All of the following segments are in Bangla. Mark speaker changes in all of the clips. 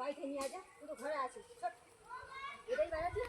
Speaker 1: বাড়িতে নিয়ে যা তুই ঘরে আছিস এটাই বেড়াচ্ছিস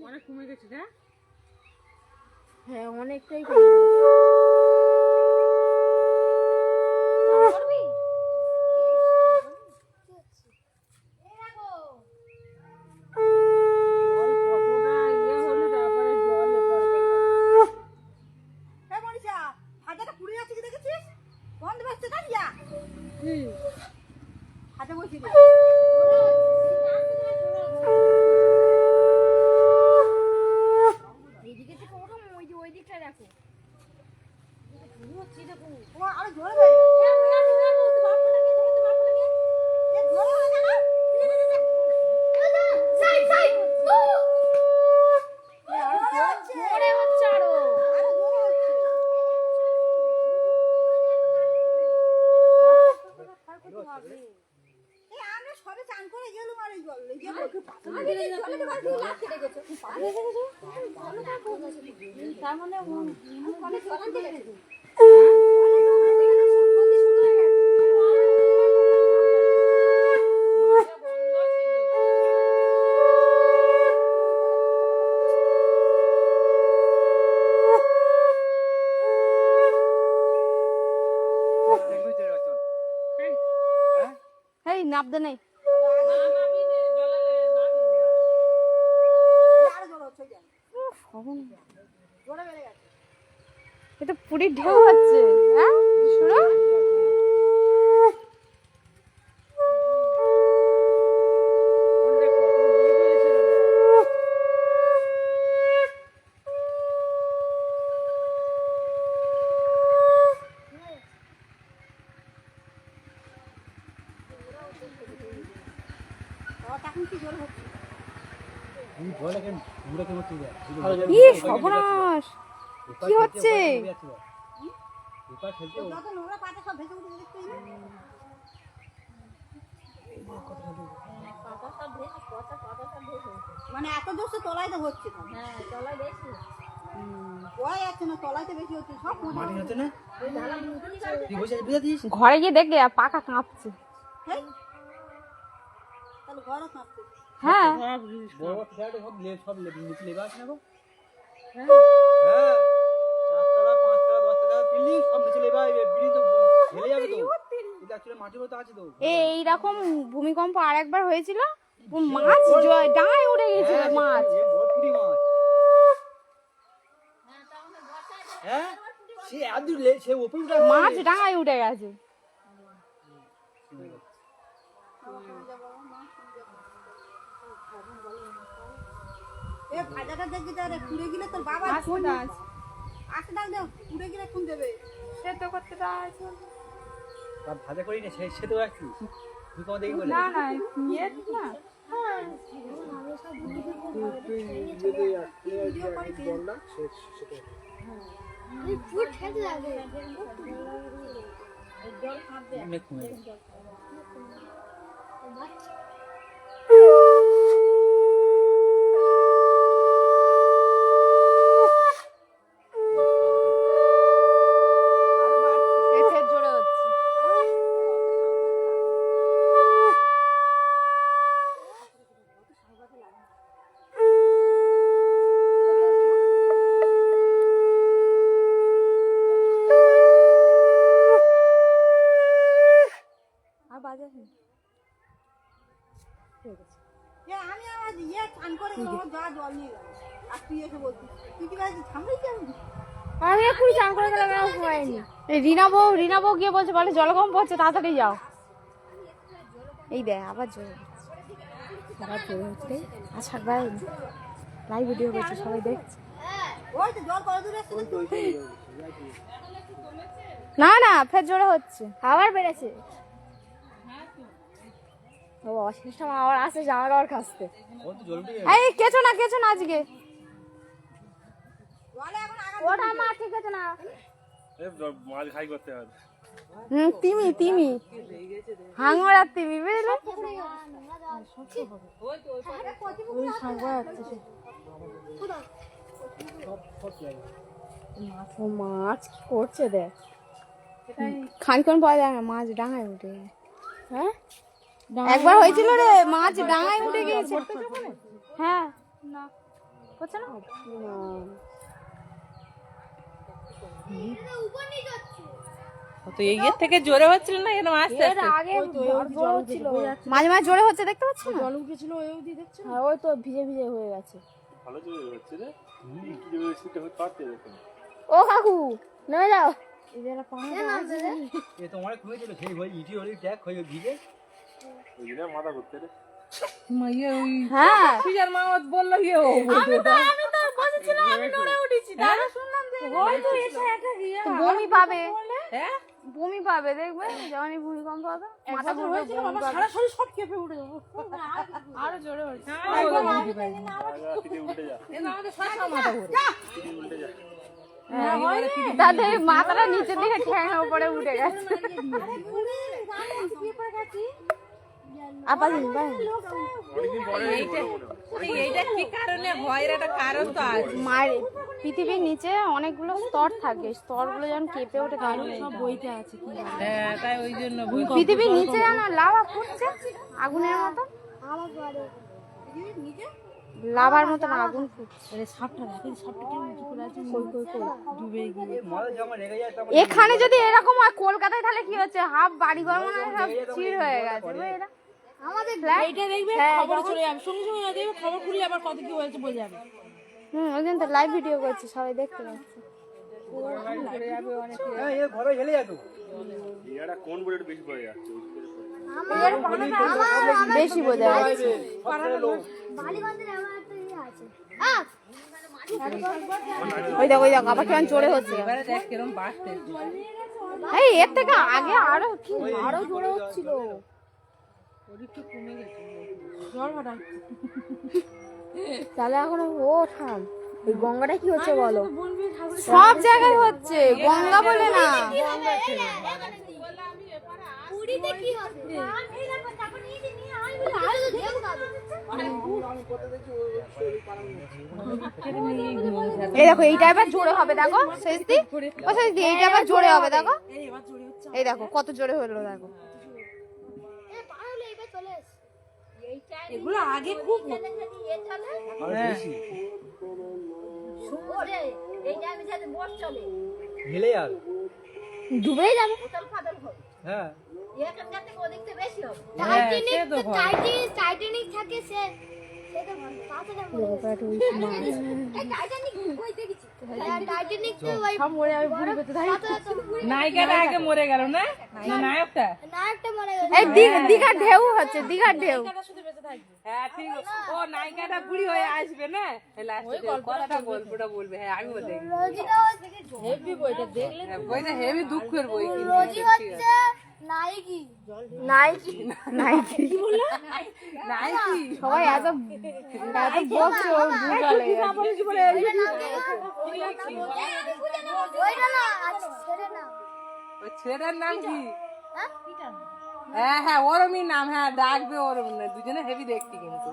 Speaker 2: অনেক কমে গেছে না
Speaker 3: হ্যাঁ অনেকটাই কমে গেছে। চান করবি?
Speaker 2: জল কতটা ইয়ে হলে তারপরে জল এপারে
Speaker 1: হ্যাঁ মনীষা হাজারটা পুড়ে যাচ্ছে কি দেখেছিস বন্ধ বেসছে না ইয়া
Speaker 2: কি
Speaker 1: হাতে বসে দে
Speaker 3: এইদিকে থেকে ওঠো ওই যে ওই দিকটা দেখো
Speaker 1: তোমার আরও জোরে হয়ে গেছে এ জোরে হয়ে গেল
Speaker 3: জোরে হচ্ছে আরও
Speaker 1: আরও জোরে হচ্ছে এই আমরা সবে চান করে গেলুম আর এই জল এই যে
Speaker 3: তার মানে নাবদে নেই
Speaker 1: আরও জোরে হচ্ছে এই যে। জোরে বেড়ে গেছে
Speaker 3: এটা পুরী ঢেউ হচ্ছে। হ্যাঁ? শুনো। ই সর্বনাশ কি হচ্ছে?
Speaker 1: মানে এত জোরসে তলায় তো হচ্ছে না।
Speaker 3: হ্যাঁ তলায় বেশি।
Speaker 1: পড়া যাচ্ছে না তলায় তো বেশি হচ্ছে সব পচে যাচ্ছে।
Speaker 3: ঘরে গিয়ে দেখলে আর পাকা কাঁপছে
Speaker 1: হেই, তাহলে ঘরও কাঁপছে
Speaker 3: হ্যাঁ
Speaker 2: সব জিনিস
Speaker 3: এই এইরকম ভূমিকম্প আর একবার হয়েছিল মাছ ডাঙায় উঠে গেছিল মাছ। মাছ। ডাঙায় উঠে গেছে।
Speaker 1: এ ভাজাটা দেখবি তাহলে পুড়ে গেলে তোর বাবা ফোন আসে ডাক দাও পুড়ে গেলে ফোন দেবে।
Speaker 3: সেদ্ধ করতে দেওয়া আছে
Speaker 4: ভাজা করি না সে সে তো একটু তুই কখন দেখি বলে?
Speaker 3: না না ইয়ে না।
Speaker 4: অনেক কমে গেছে।
Speaker 3: এর ফের জোরে হচ্ছে
Speaker 1: আমি আমার ইয়ে চান করে গেলাম আমার যা জল নিয়ে গেল। আর তুই এসে বলছিস তুই কি ভাবছিস সামলাইছি আমি
Speaker 3: আমি এক্ষুনি চান করে গেলাম এরকম হয়নি এই রিনা বউ রিনা বউ গিয়ে বলছে বলে জলকম্প হচ্ছে তাড়াতাড়ি যাও। এই দেখ আবার আচ্ছা একবার লাইভ ভিডিও করছে সবাই দেখছে
Speaker 1: ওই তো জল কত দূরে এসছে
Speaker 3: না না ফের জোরে হচ্ছে। আবার বেড়েছে। ও জামা কাপড় কাচতে এই কেছো না কেছো না আজকে। ওটা ঠিক আছে না।
Speaker 5: মাছ খাই করতে হবে।
Speaker 3: হুম তিমি তিমি। হাঙ্গর আর তিমি বুঝলে? মাছ কি করছে দেখ? খানিক্ষণ পরে দেখ না মাছ ডাঙায় উঠে। হ্যাঁ? একবার হয়েছিল রে মাছ ডাঙায় উঠে গিয়েছে হ্যাঁ। না। করছে না?
Speaker 2: তো এই এর থেকে জোরে হচ্ছিল না এরকম আস্তে
Speaker 3: এর আগে জল হচ্ছিল মাঝে মাঝে জোরে হচ্ছে দেখতে পাচ্ছ না? জল উঠেছিল ওই অবধি দেখছ হ্যাঁ ওই তো ভিজে ভিজে হয়ে গেছে।
Speaker 5: ভালো জোরে হচ্ছে রে। কি জোরে শীতে হতে পারছে দেখুন
Speaker 3: ও কাকু যাও।
Speaker 4: এ তোমার ইটি হলে হয়ে ভিজে।
Speaker 5: ওই জন্য মাথা করতে রে
Speaker 2: ইয়ে ওই
Speaker 3: হ্যাঁ
Speaker 2: পূজার মা বলল ইয়ে ও
Speaker 3: আমি তো বসেছিলাম আমি নড়ে উঠেছি তারপর শুনলাম যে ওই তো এটা একটা বমি পাবে
Speaker 2: হ্যাঁ
Speaker 3: বমি পাবে দেখবে যখনই ভূমিকম্প হবে মাথা ঘুরবে
Speaker 5: উঠে
Speaker 3: তাদের মাথাটা নিচের দিকে ঠ্যাঙের উপরে উঠে গেছে আপাতত ভাই
Speaker 5: অনেকদিন পরে
Speaker 2: এইটা এইটা কি কারণে হয় এর একটা কারণ তো আছে
Speaker 3: মায়ের পৃথিবীর নিচে অনেকগুলো স্তর থাকে স্তরগুলো যখন কেঁপে ওঠে সব বইতে আছে
Speaker 2: হ্যাঁ তাই ওই জন্য
Speaker 3: পৃথিবীর নিচে যেন লাভা ফুটছে আগুনের মতো। লাভার মতন আগুন ফুটছে।
Speaker 4: মাথা যখন রেগে যায় তখন
Speaker 3: এখানে যদি এরকম হয় কলকাতায় তাহলে কি হচ্ছে? হাফ বাড়ি ঘর মনে হয় সব চির হয়ে গেছে? আমাদের ফ্ল্যাট
Speaker 2: এইটা দেখবে
Speaker 3: হ্যাঁ,
Speaker 2: খবর চলে যাবে। সঙ্গে সঙ্গে না দেখবে খবর খুলি আবার কত কি হয়েছে বলে যাবে।
Speaker 3: হুম ওই জন্য তো লাইভ ভিডিও করছে সবাই দেখতে পাচ্ছে।
Speaker 5: বেশি
Speaker 3: বোঝা যাচ্ছে? ওই দেখো ওই দেখো আবার কেমন চড়ে হচ্ছে। এই এর থেকে আগে আরও কি আরও জোরে হচ্ছিল। তাহলে এখন ও থাম এই গঙ্গাটা কি হচ্ছে বলো সব জায়গায় হচ্ছে গঙ্গা বলে না এই দেখো এইটা এবার জোরে হবে দেখো শেষদি ও শেষদি এইটা এবার জোরে হবে দেখো এই দেখো কত জোরে হলো দেখো
Speaker 2: এগুলো আগে খুব
Speaker 4: হেলে আর
Speaker 3: ডুবেই যাবে।
Speaker 4: হ্যাঁ।
Speaker 2: হ্যাঁ, হয়।
Speaker 6: টাইটানিক থাকে সে। টাইটানিক তো ওই
Speaker 2: নায়িকাটা আগে মরে গেল না? না নায়কটা?
Speaker 6: নায়কটা মরে গেল।
Speaker 3: এই দি- দীঘার ঢেউ হচ্ছে দীঘার ঢেউ।
Speaker 2: হ্যাঁ ঠিক ও নায়িকাটা বুড়ি হয়ে আসবে না? লাস্টে কথাটা গল্পটা বলবে হ্যাঁ আমি বলে
Speaker 6: রোজিটা
Speaker 2: হেভি বইটা দেখলে বইটা হেভি দুঃখের বই কিন্তু
Speaker 6: হচ্ছে নায়কি।
Speaker 3: নাইকি নাইকি সবাই এত এত বকছে ওর বুকা
Speaker 6: ওইটা না ছেড়ে না
Speaker 2: নাম কি? হ্যাঁ? হ্যাঁ হ্যাঁ ওরমই নাম হ্যাঁ ডাকবে ওরম না দুজনে হেভি দেখতে কিন্তু।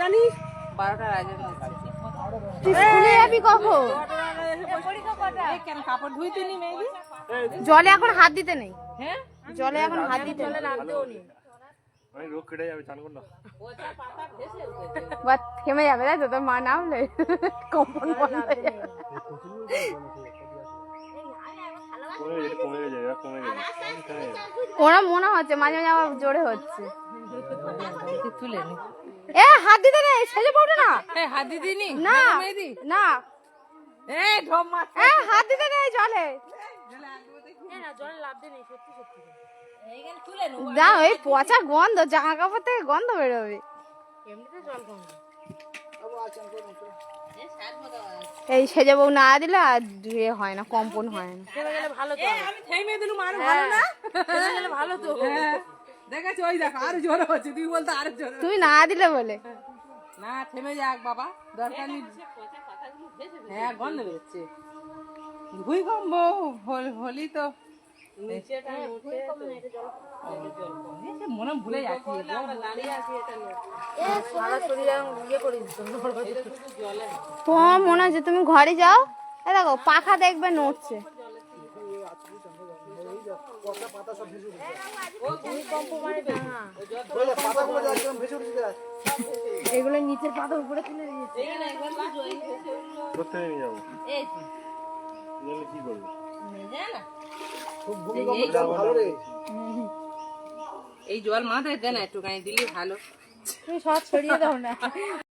Speaker 2: জানিস? বারোটা রাজের
Speaker 3: তুই স্কুলে যাবি কখন?
Speaker 2: কেন কাপড় ধুইতে নি মেবি
Speaker 3: জলে এখন হাত দিতে নেই।
Speaker 2: হ্যাঁ?
Speaker 3: জলে এখন হাত দিতে নেই।
Speaker 5: আমি রোগ কেটে যাবে চান
Speaker 3: বা থেমে যাবে তাই তো তোর মা নামলে। কম্পন বন্ধ হয়ে যাবে। ওরা মনে হচ্ছে মাঝে মাঝে আমার জোরে হচ্ছে।
Speaker 2: তুলে নি।
Speaker 3: এ হাত দিতে নেই সেজে পড়বে না।
Speaker 2: এই হাত দিদি নি?
Speaker 3: না না
Speaker 2: ঢপ মার
Speaker 3: এ হাত দিতে নেই জলে।
Speaker 2: না
Speaker 3: ওই পচা গন্ধ জামা কাপড় থেকে গন্ধ বেরোবে। এই সেজে বউ না দিলে আর ইয়ে হয় না কম্পন হয় না।
Speaker 2: এই, আমি থেমে দিলুম আর ভালো না? ভালো তো। দেখেছ ওই দেখো আরও জোরে হচ্ছে। তুই বলতো আরও জোরে
Speaker 3: তুমি না দিলে বলে।
Speaker 2: না থেমে যাক বাবা দরকার নেই। হ্যাঁ গন্ধ বেরোচ্ছে। ভূমিকম্প হল- হলি তো। এই মনে ভুলে যাচ্ছি
Speaker 3: তোমার হচ্ছে তুমি ঘরে যাও। দেখো পাখা দেখবে নড়ছে। এগুলো নিচের পাতা উপরে তুলে দিয়েছে।
Speaker 5: কোথায় নিয়ে যাব? কি করব?
Speaker 2: এই জল মাথায় দেয় না একটুখানি দিলে ভালো।
Speaker 3: তুমি সব ছড়িয়ে দাও না।